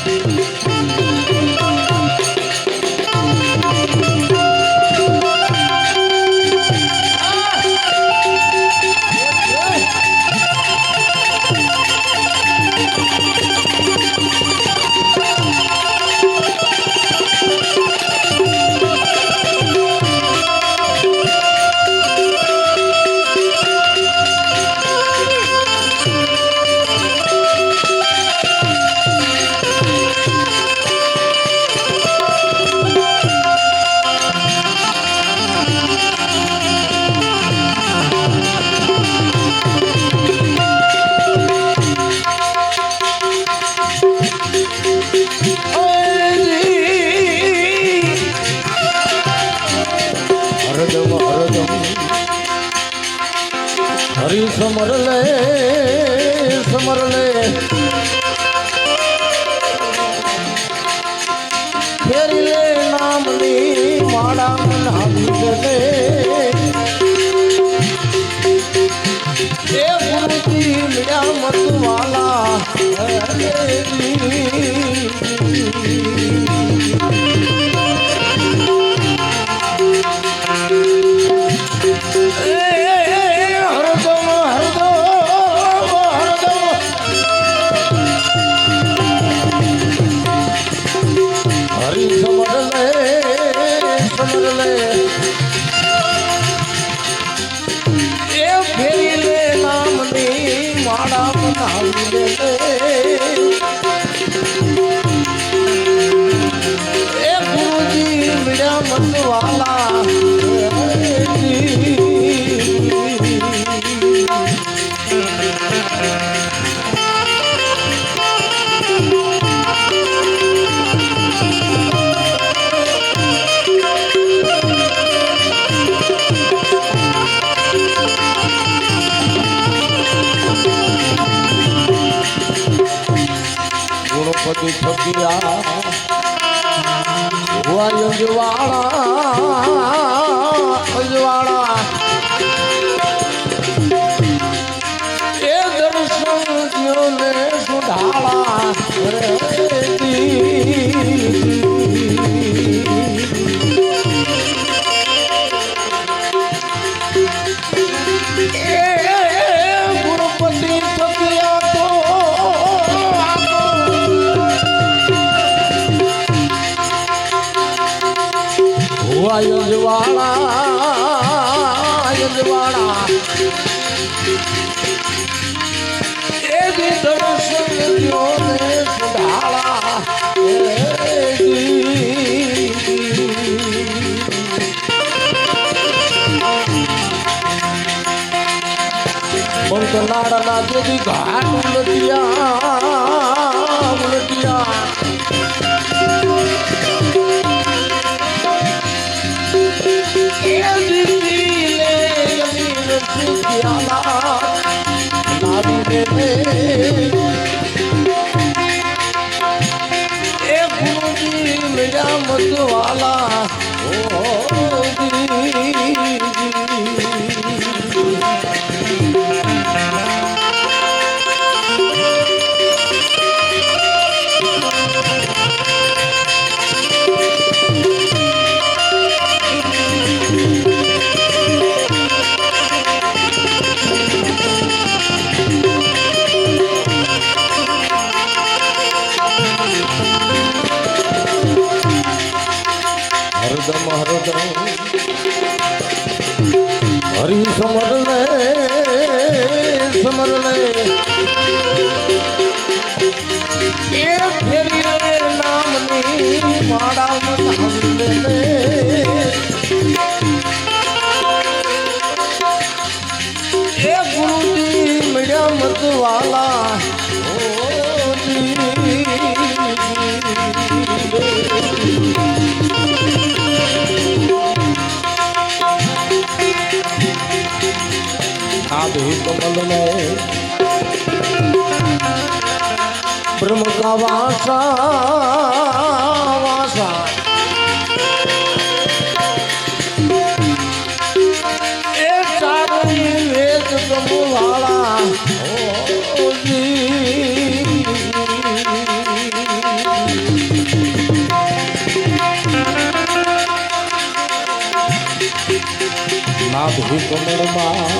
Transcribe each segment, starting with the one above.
હરદમ સમરલે summer લે ફેરી લે નામની માળા નાવી લે ગુણપતિ ફકીરા વાયુજવાળા દેવી ઘાટ ઉલટિયા ઉલટિયા વાલા હરી સમર લે સમર લે. એ ફેરી નામની માળા મનાવી વાસા એ ચારી વેદ પ્રભુવાળા ના ભૂ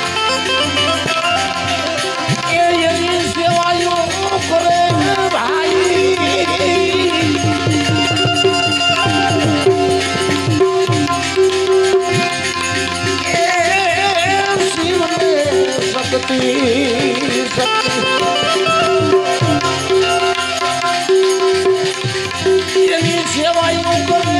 શક્તિ શક્તિ એની સેવાયો કરે.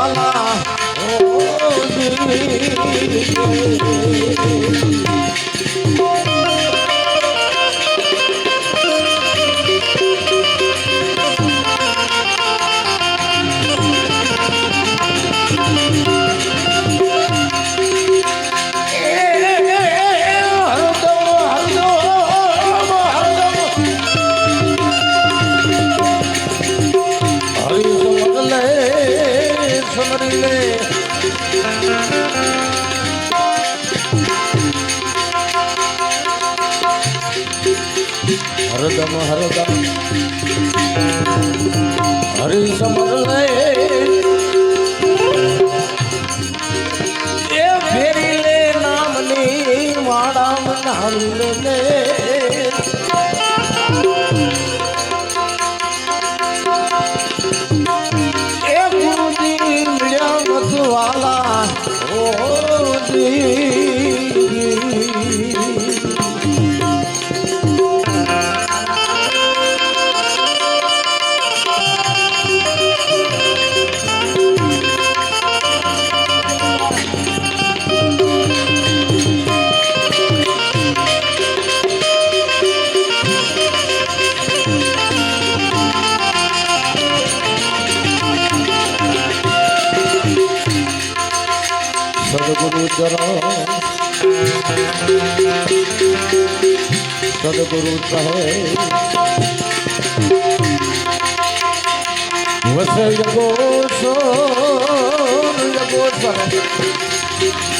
હરદમ હરદમ હરિ સમર સદગુરુ ચરણ સદગુરુ સાહેબ વસે જગો સો જગો એ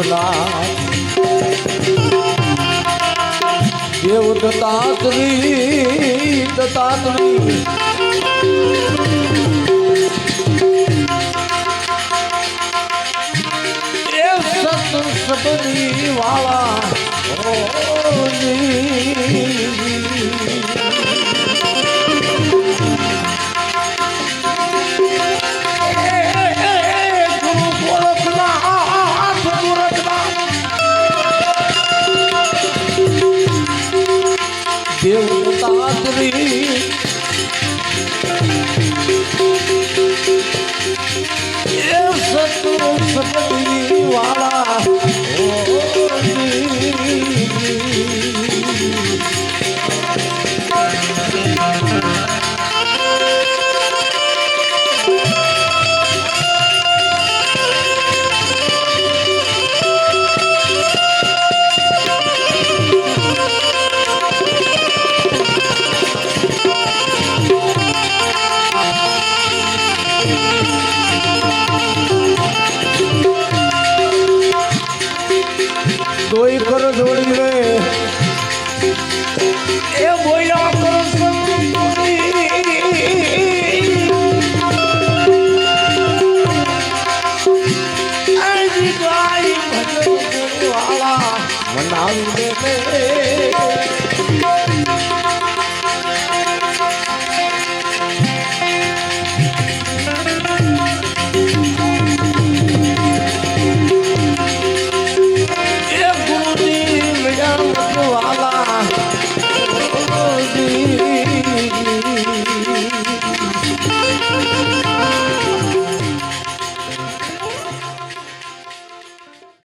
ગોરખનાથ દેવ દત્તાત્રી દત્તાત્રી સબરી વાળા વાળા જોડી રે. એ બોલ્યા